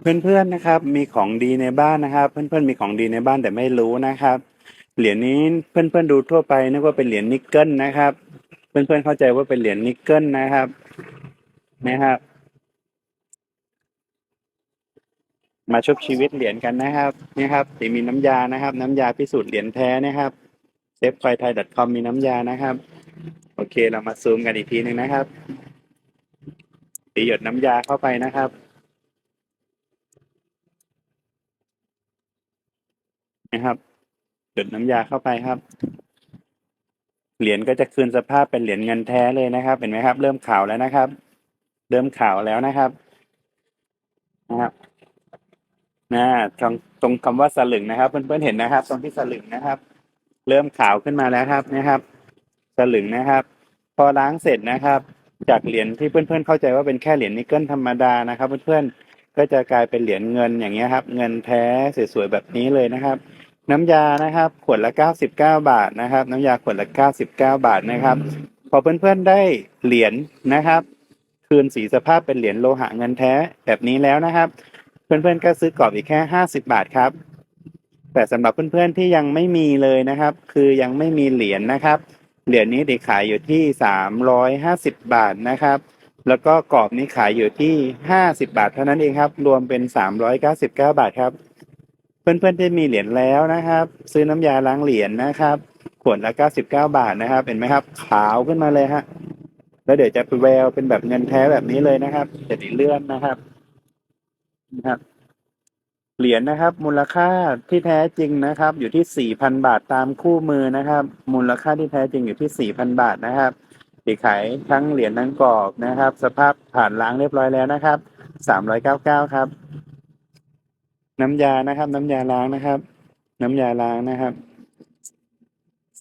เพื่อนๆนะครับ มีของดีในบ้านนะครับ เพื่อนๆมีของดีในบ้านแต่ไม่รู้นะครับ เหรียญนี้เพื่อนๆดูทั่วไปนึกว่าเป็นเหรียญนิกเกิลนะครับ เพื่อนๆเข้าใจว่าเป็นเหรียญนิกเกิลนะครับ นะครับ มาชุบชีวิตเหรียญกันนะครับนี่ครับมีน้ำยานะครับ น้ำยาพิสูจน์เหรียญแท้นะครับเซฟไฟไทย .com มีน้ำยานะครับ โอเคเรามาซูมกันอีกทีหนึ่งนะครับตีหยดน้ำยาเข้าไปนะครับ นะครับหยดน้ำยาเข้าไปครับ เหรียญก็จะคืนสภาพเป็นเหรียญเงินแท้เลยนะครับ เห็นไหมครับ เริ่มขาวแล้วนะครับ เริ่มขาวแล้วนะครับนะครับนะตรงตรงคำว่าสลึงนะครับ เพื่อนๆเห็นนะครับ ตรงที่สลึงนะครับ เริ่มขาวขึ้นมาแล้วครับนะครับ สลึงนะครับ พอล้างเสร็จนะครับ จากเหรียญที่เพื่อนๆเข้าใจว่าเป็นแค่เหรียญนิกเกิลธรรมดานะครับ เพื่อนๆก็จะกลายเป็นเหรียญเงินอย่างเงี้ยครับ เงินแท้สวยๆแบบนี้เลยนะครับ น้ำยานะครับ ขวดละ 99 บาทนะครับ น้ำยาขวดละ 99 บาทนะครับ พอเพื่อนๆได้เหรียญนะครับ คืนสีสภาพเป็นเหรียญโลหะเงินแท้แบบนี้แล้วนะครับ เพื่อนๆก็ซื้อกรอบอีกแค่ 50 บาทครับ แต่สำหรับเพื่อนๆที่ยังไม่มีเลยนะครับ คือยังไม่มีเหรียญนะครับ เหรียญนี้เด็กขายอยู่ที่ 350 บาทนะครับแล้วก็กรอบนี้ขายอยู่ที่ 50 บาทเท่านั้นเองครับ รวมเป็น 399 บาทครับ เพื่อนๆที่มีเหรียญแล้วนะครับ ซื้อน้ำยาล้างเหรียญนะครับ ขวดละ99บาทนะครับ เห็นไหมครับ ขาวขึ้นมาเลยฮะ แล้วเดี๋ยวจะแววเป็นแบบเงินแท้แบบนี้เลยนะครับจะไดีเลื่อนนะครับนะครับ เหรียญนะครับ มูลค่าที่แท้จริงนะครับ อยู่ที่4,000บาทตามคู่มือนะครับ มูลค่าที่แท้จริงอยู่ที่4,000บาทนะครับที่ขายทั้งเหรียญทั้งกรอบนะครับ สภาพผ่านล้างเรียบร้อยแล้วนะครับ399ครับ น้ำยานะครับ น้ำยาล้างนะครับ น้ำยาล้างนะครับ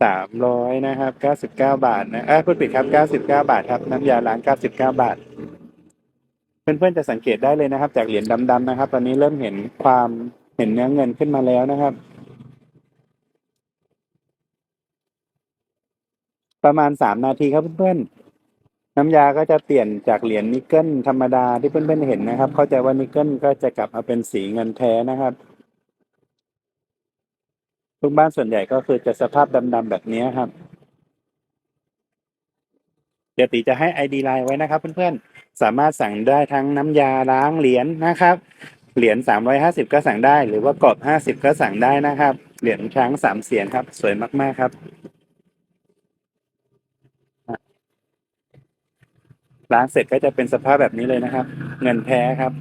สามร้อยนะครับเก้าสิบเก้าบาทนะเออพูดผิดครับเก้าสิบเก้าบาทครับน้ำยาล้างเก้าสิบเก้าบาท เพื่อนๆจะสังเกตได้เลยนะครับ จากเหรียญดำๆนะครับ ตอนนี้เริ่มเห็นความเห็นเนื้อเงินขึ้นมาแล้วนะครับ ประมาณสามนาทีครับเพื่อนๆ น้ำยาก็จะเปลี่ยนจากเหรียญนิกเกิลธรรมดาที่เพื่อนๆเห็นนะครับ เข้าใจว่านิกเกิลก็จะกลับมาเป็นสีเงินแท้นะครับ ทุกบ้านส่วนใหญ่ก็คือจะสภาพดำๆแบบนี้ครับ เดี๋ยวตีจะให้ ID ไลน์ไว้นะครับเพื่อนๆ สามารถสั่งได้ทั้งน้ำยาล้างเหรียญนะครับ เหรียญ350 ก็สั่งได้ หรือว่ากรอบ 50 ก็สั่งได้นะครับ เหรียญช้างสามเสียนครับ สวยมากๆครับ ล้างเสร็จก็จะเป็นสภาพแบบนี้เลยนะครับ เงินแท้ครับ